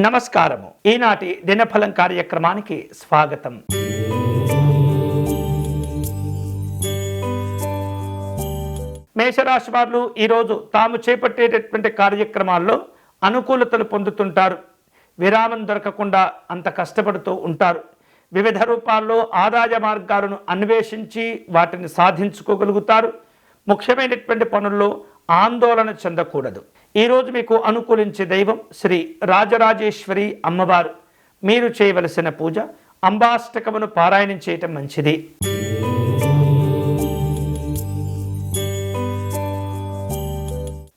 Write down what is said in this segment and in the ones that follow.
నమస్కారము. ఈనాటి దినఫలం కార్యక్రమానికి స్వాగతం. మేషరాశి వారు ఈరోజు తాము చేపట్టేటటువంటి కార్యక్రమాల్లో అనుకూలతలు పొందుతుంటారు. విరామం దొరకకుండా అంత కష్టపడుతూ ఉంటారు. వివిధ రూపాల్లో ఆదాయ మార్గాలను అన్వేషించి వాటిని సాధించుకోగలుగుతారు. ముఖ్యమైనటువంటి పనుల్లో ఆందోళన చెందకూడదు. ఈరోజు మీకు అనుకూలించే దైవం శ్రీ రాజరాజేశ్వరి అమ్మవారు. మీరు చేయవలసిన పూజ అంబాష్టకమును పారాయణం చేయటం మంచిది.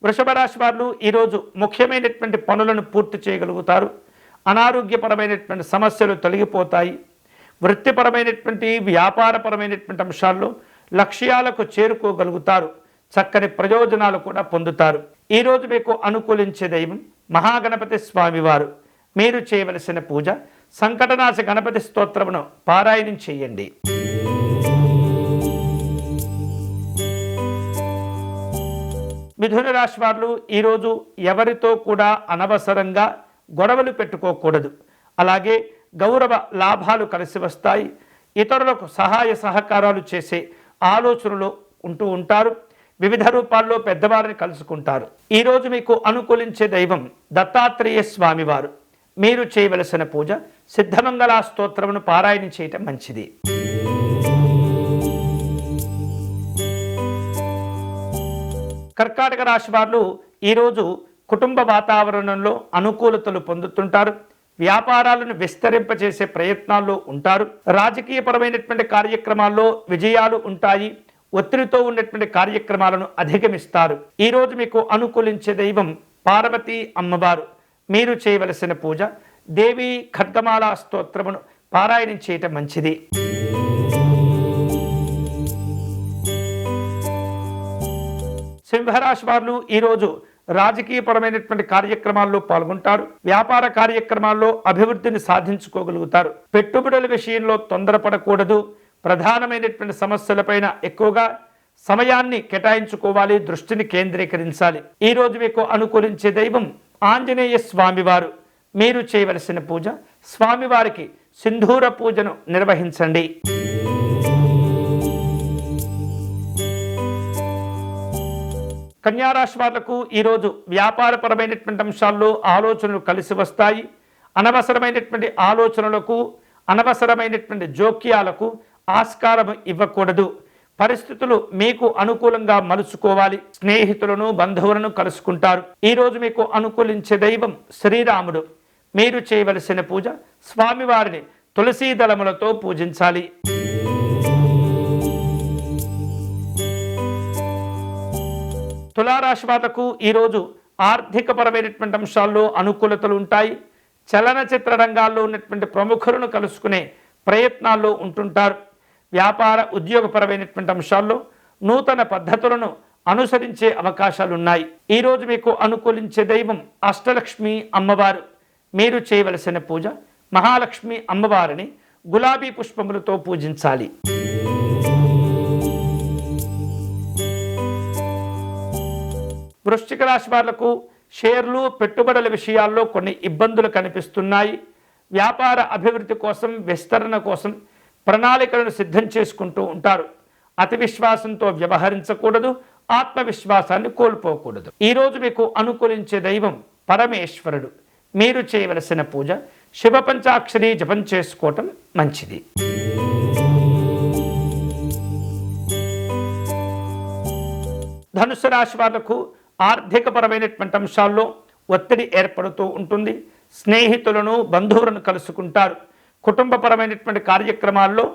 వృషభ రాశి వారు ఈరోజు ముఖ్యమైనటువంటి పనులను పూర్తి చేయగలుగుతారు. అనారోగ్యపరమైనటువంటి సమస్యలు తొలగిపోతాయి. వృత్తిపరమైనటువంటి వ్యాపారపరమైనటువంటి అంశాల్లో లక్ష్యాలకు చేరుకోగలుగుతారు. చక్కని ప్రయోజనాలు కూడా పొందుతారు. ఈరోజు మీకు అనుకూలించే దైవం మహాగణపతి స్వామివారు. మీరు చేయవలసిన పూజ సంకటనాశ గణపతి స్తోత్రమును పారాయణం చేయండి. మిథున రాశి వారు ఈరోజు ఎవరితో కూడా అనవసరంగా గొడవలు పెట్టుకోకూడదు. అలాగే గౌరవ లాభాలు కలిసి వస్తాయి. ఇతరులకు సహాయ సహకారాలు చేసే ఆలోచనలు ఉంటూ ఉంటారు. వివిధ రూపాల్లో పెద్దవారిని కలుసుకుంటారు. ఈరోజు మీకు అనుకూలించే దైవం దత్తాత్రేయ స్వామివారు. మీరు చేయవలసిన పూజ సిద్ధమంగళ స్తోత్రమును పారాయణ చేయటం మంచిది. కర్కాటక రాశి వారు ఈరోజు కుటుంబ వాతావరణంలో అనుకూలతలు పొందుతుంటారు. వ్యాపారాలను విస్తరింపచేసే ప్రయత్నాల్లో ఉంటారు. రాజకీయపరమైనటువంటి కార్యక్రమాల్లో విజయాలు ఉంటాయి. ఒత్తిడితో ఉన్నటువంటి కార్యక్రమాలను అధిగమిస్తారు. ఈరోజు మీకు అనుకూలించే దైవం పార్వతీ అమ్మవారు. మీరు చేయవలసిన పూజ దేవి ఖడ్గమాల స్తోత్రమును పారాయణం చేయటం మంచిది. సింహరాశి వారు ఈరోజు రాజకీయపరమైనటువంటి కార్యక్రమాల్లో పాల్గొంటారు. వ్యాపార కార్యక్రమాల్లో అభివృద్ధిని సాధించుకోగలుగుతారు. పెట్టుబడుల విషయంలో తొందరపడకూడదు. ప్రధానమైనటువంటి సమస్యలపైన ఎక్కువగా సమయాన్ని కేటాయించుకోవాలి దృష్టిని కేంద్రీకరించాలి. ఈ రోజు మీకు అనుకూలించే దైవం ఆంజనేయ స్వామివారు. మీరు చేయవలసిన పూజ స్వామివారికి సింధూర పూజను నిర్వహించండి. కన్యారాశి వాళ్ళకు ఈరోజు వ్యాపారపరమైనటువంటి అంశాల్లో ఆలోచనలు కలిసి వస్తాయి. అనవసరమైనటువంటి ఆలోచనలకు అనవసరమైనటువంటి జోక్యాలకు ఆస్కారం ఇవ్వకూడదు. పరిస్థితులు మీకు అనుకూలంగా మలుచుకోవాలి. స్నేహితులను బంధువులను కలుసుకుంటారు. ఈరోజు మీకు అనుకూలించే దైవం శ్రీరాముడు. మీరు చేయవలసిన పూజ స్వామివారిని తులసీ దళములతో పూజించాలి. తులారాశి వాళ్ళకు ఈరోజు ఆర్థికపరమైనటువంటి అంశాల్లో అనుకూలతలు ఉంటాయి. చలనచిత్ర రంగాల్లో ఉన్నటువంటి ప్రముఖులను కలుసుకునే ప్రయత్నాల్లో ఉంటుంటారు. వ్యాపార ఉద్యోగపరమైనటువంటి అంశాల్లో నూతన పద్ధతులను అనుసరించే అవకాశాలు ఉన్నాయి ఈరోజు మీకు అనుకూలించే దైవం అష్టలక్ష్మి అమ్మవారు. మీరు చేయవలసిన పూజ మహాలక్ష్మి అమ్మవారిని గులాబీ పుష్పములతో పూజించాలి. వృశ్చిక రాశి వాళ్ళకు షేర్లు పెట్టుబడుల విషయాల్లో కొన్ని ఇబ్బందులు కనిపిస్తున్నాయి. వ్యాపార అభివృద్ధి కోసం విస్తరణ కోసం ప్రణాళికలను సిద్ధం చేసుకుంటూ ఉంటారు. అతి విశ్వాసంతో వ్యవహరించకూడదు ఆత్మవిశ్వాసాన్ని కోల్పోకూడదు. ఈరోజు మీకు అనుకూలించే దైవం పరమేశ్వరుడు. మీరు చేయవలసిన పూజ శివ పంచాక్షరి జపం చేసుకోవటం మంచిది. ధనుసు రాశి వాళ్ళకు ఆర్థికపరమైనటువంటి అంశాల్లో ఒత్తిడి ఏర్పడుతూ ఉంటుంది. స్నేహితులను బంధువులను కలుసుకుంటారు. కుటుంబపరమైనటువంటి కార్యక్రమాల్లో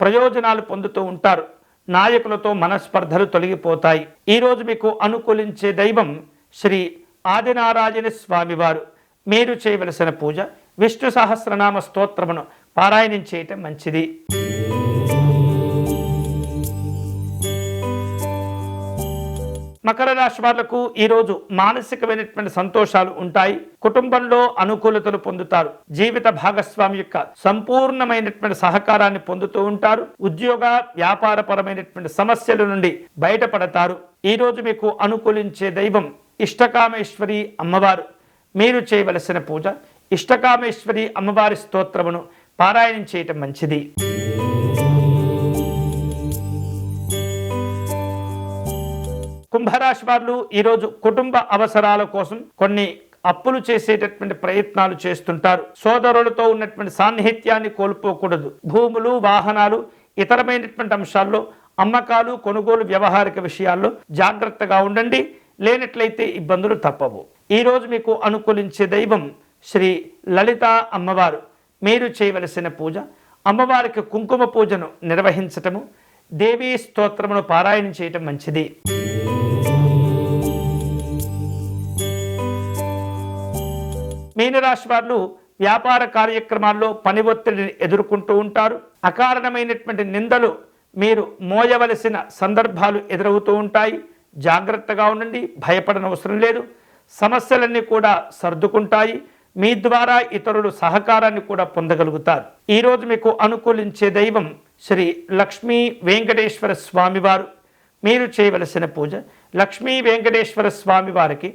ప్రయోజనాలు పొందుతూ ఉంటారు. నాయకులతో మనస్పర్ధలు తొలగిపోతాయి. ఈరోజు మీకు అనుకూలించే దైవం శ్రీ ఆదినారాయణ స్వామివారు. మీరు చేయవలసిన పూజ విష్ణు సహస్రనామ స్తోత్రమును పారాయణం చేయటం మంచిది. మకర రాశి వాళ్ళకు ఈరోజు మానసికమైనటువంటి సంతోషాలు ఉంటాయి. కుటుంబంలో అనుకూలతలు పొందుతారు. జీవిత భాగస్వామి యొక్క సంపూర్ణమైనటువంటి సహకారాన్ని పొందుతూ ఉంటారు. ఉద్యోగ వ్యాపారపరమైనటువంటి సమస్యల నుండి బయటపడతారు. ఈరోజు మీకు అనుకూలించే దైవం ఇష్టకామేశ్వరి అమ్మవారు. మీరు చేయవలసిన పూజ ఇష్టకామేశ్వరి అమ్మవారి స్తోత్రమును పారాయణం చేయటం మంచిది. కుంభరాశి వాళ్ళు ఈరోజు కుటుంబ అవసరాల కోసం కొన్ని అప్పులు చేసేటటువంటి ప్రయత్నాలు చేస్తుంటారు. సోదరులతో ఉన్నటువంటి సాన్నిహిత్యాన్ని కోల్పోకూడదు. భూములు వాహనాలు ఇతరమైనటువంటి అంశాల్లో అమ్మకాలు కొనుగోలు వ్యవహారిక విషయాల్లో జాగ్రత్తగా ఉండండి. లేనట్లయితే ఇబ్బందులు తప్పవు. ఈరోజు మీకు అనుకూలించే దైవం శ్రీ లలిత అమ్మవారు. మీరు చేయవలసిన పూజ అమ్మవారికి కుంకుమ పూజను నిర్వహించటము దేవీ స్తోత్రమును పారాయణ చేయటం మంచిది. మీనరాశి వారు వ్యాపార కార్యక్రమాల్లో పని ఒత్తిడిని ఎదుర్కొంటూ ఉంటారు. అకారణమైనటువంటి నిందలు మీరు మోయవలసిన సందర్భాలు ఎదురవుతూ ఉంటాయి. జాగ్రత్తగా ఉండండి భయపడనవసరం లేదు. సమస్యలన్నీ కూడా సర్దుకుంటాయి. మీ ద్వారా ఇతరులు సహకారాన్ని కూడా పొందగలుగుతారు. ఈరోజు మీకు అనుకూలించే దైవం శ్రీ లక్ష్మీ వెంకటేశ్వర స్వామివారు. మీరు చేయవలసిన పూజ లక్ష్మీ వెంకటేశ్వర స్వామి వారికి